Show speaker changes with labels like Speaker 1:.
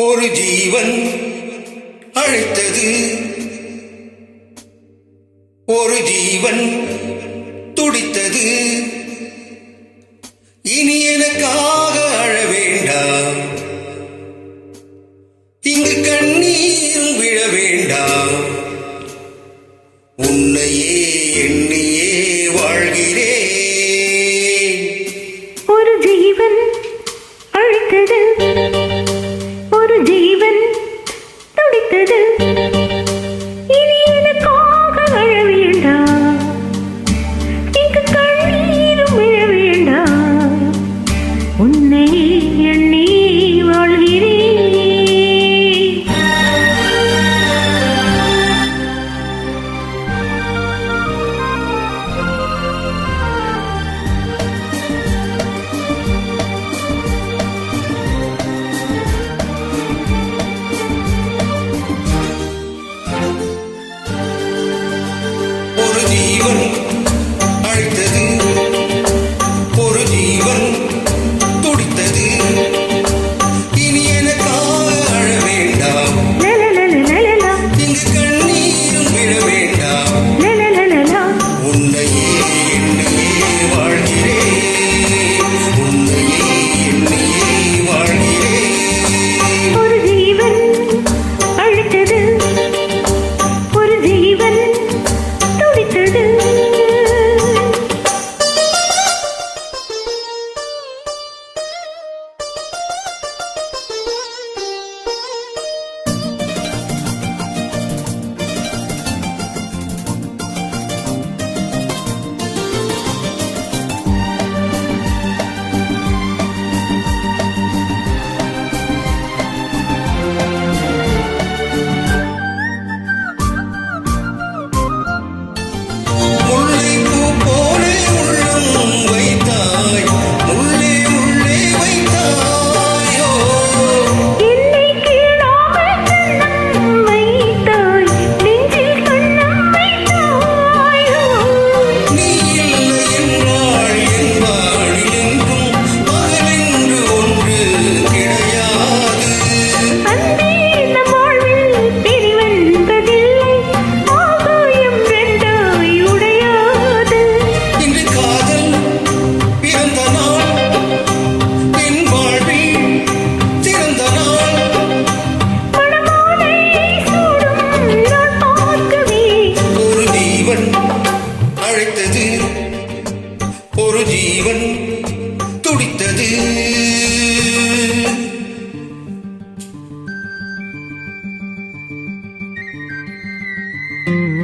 Speaker 1: ஒரு ஜீவன் அழைத்தது. ஒரு ஜீவன் துடித்தது. இனி எனக்காக அழ வேண்டாம். இங்கு கண்ணீர் விழ வேண்டாம்.
Speaker 2: எண்ணி வாழ்கிறேன்
Speaker 1: ஜீவன் துடித்தது. thank you